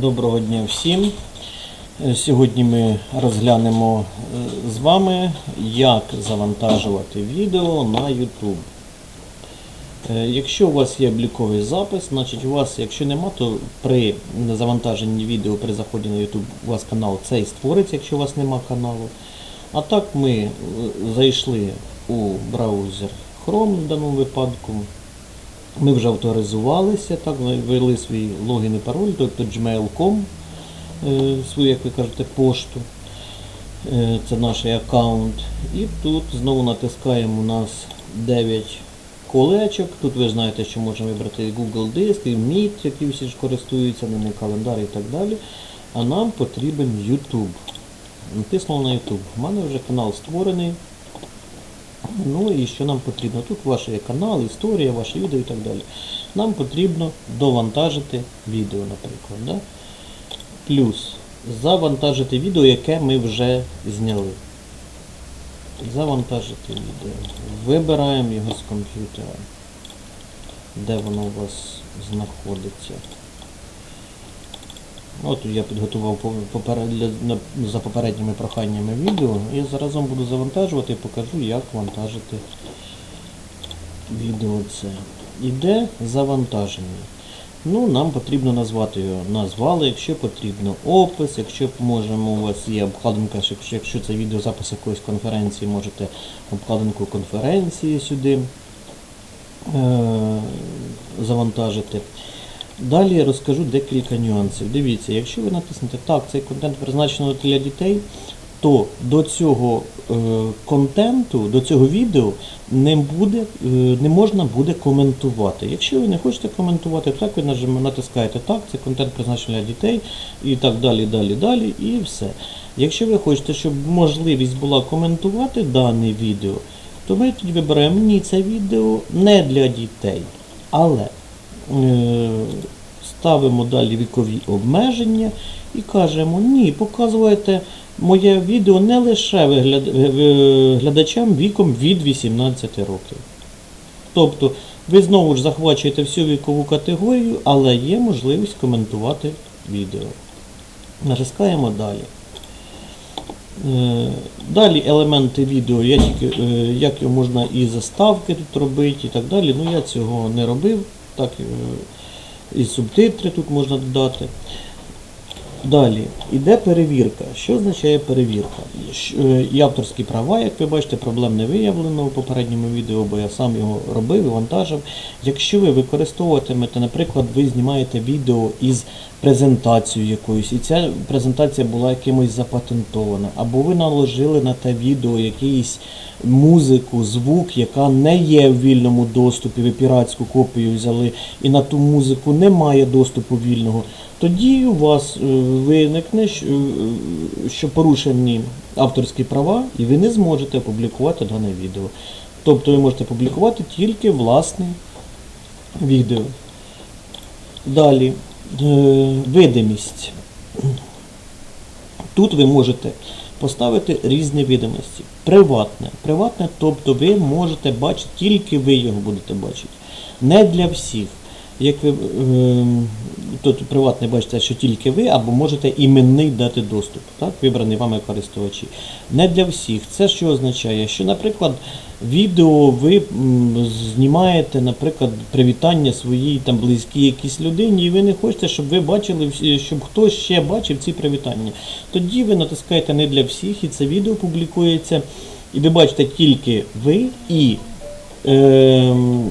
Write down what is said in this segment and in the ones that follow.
Доброго дня всім. Е, Сьогодні ми розглянемо е, з вами, як завантажувати відео на YouTube. Е, Якщо у вас є обліковий запис, значить у вас, якщо нема, то при завантаженні відео при заході на YouTube у вас канал цей створиться, якщо у вас нема каналу. А так ми зайшли у браузер Chrome в даному випадку. Ми вже авторизувалися, так, ввели свій логін і пароль, тобто gmail.com, е, свою, як ви кажете, пошту. Е, Це наш аккаунт. І тут знову натискаємо у нас 9 колечок. Тут ви знаєте, що можемо вибрати і Google Диск, і Meet, які всі ж користуються, ними календар і так далі. А нам потрібен YouTube. Натиснули на YouTube. У мене вже канал створений. Ну і що нам потрібно? Тут ваш канал, історія, ваші відео і так далі. Нам потрібно довантажити відео, наприклад. Да? Плюс завантажити відео, яке ми вже зняли. Завантажити відео. Вибираємо його з комп'ютера. Де воно у вас знаходиться. От я підготував за попередніми проханнями відео. І заразом буду завантажувати і покажу, як вантажити відео це. Іде завантаження. Ну, нам потрібно назвати його. Назвали, якщо потрібно опис, якщо можемо, у вас є обкладинка, що- якщо це відеозапис якоїсь конференції, можете обкладинку конференції сюди е- завантажити. Далі я розкажу декілька нюансів. Дивіться, якщо ви натиснете так, цей контент призначено для дітей, то до цього е, контенту, до цього відео не, буде, е, не можна буде коментувати. Якщо ви не хочете коментувати, так ви натискаєте так, це контент призначений для дітей і так далі, далі, далі, і все. Якщо ви хочете, щоб можливість була коментувати дане відео, то ми тоді вибираємо ні, це відео не для дітей. Але ставимо далі вікові обмеження і кажемо, ні, показуєте моє відео не лише глядачам віком від 18 років. Тобто ви знову ж захвачуєте всю вікову категорію, але є можливість коментувати відео. Натискаємо далі. Е, Далі елементи відео, е, як його можна і заставки тут робити і так далі. Ну я цього не робив. Так, е, і субтитри тут можна додати. Далі іде перевірка. Що означає перевірка? Е, І авторські права, як ви бачите, проблем не виявлено у попередньому відео, бо я сам його робив і вантажив. Якщо ви використовуватимете, наприклад, ви знімаєте відео із презентацією якоюсь, і ця презентація була якимось запатентована, або ви наложили на те відео якийсь музику, звук, яка не є в вільному доступі, ви піратську копію взяли, і на ту музику немає доступу вільного, тоді у вас е, виникне, що, е, порушені авторські права, і ви не зможете опублікувати дане відео. Тобто ви можете публікувати тільки власне відео. Далі, е, видимість. Тут ви можете поставити різні відомості. Приватне. Приватне, тобто ви можете бачити, тільки ви його будете бачити. Не для всіх. Як ви ем, тут приватне бачите, що тільки ви, або можете іменний дати доступ, так, вибраний вами користувачі. Не для всіх. Це що означає? Що, наприклад, відео ви знімаєте, наприклад, привітання своїй там близькій якійсь людині, і ви не хочете, щоб ви бачили, щоб хтось ще бачив ці привітання. Тоді ви натискаєте не для всіх, і це відео публікується, і ви бачите тільки ви і. Ем,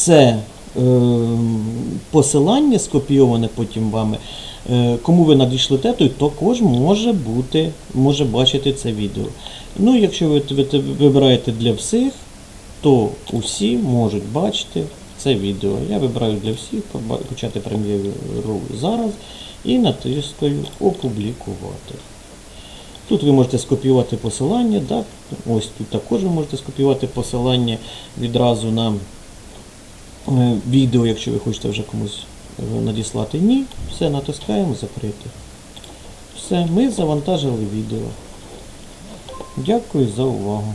це е, посилання скопійоване потім вами, е, кому ви надійшлете, той також може бути, може бачити це відео. Ну, якщо ви, ви вибираєте для всіх, то усі можуть бачити це відео. Я вибираю для всіх, почати прем'єру зараз і натискаю опублікувати. Тут ви можете скопіювати посилання, так? ось тут також ви можете скопіювати посилання відразу на відео, якщо ви хочете вже комусь е, надіслати. Ні, все, натискаємо закрити. Все, ми завантажили відео. Дякую за увагу.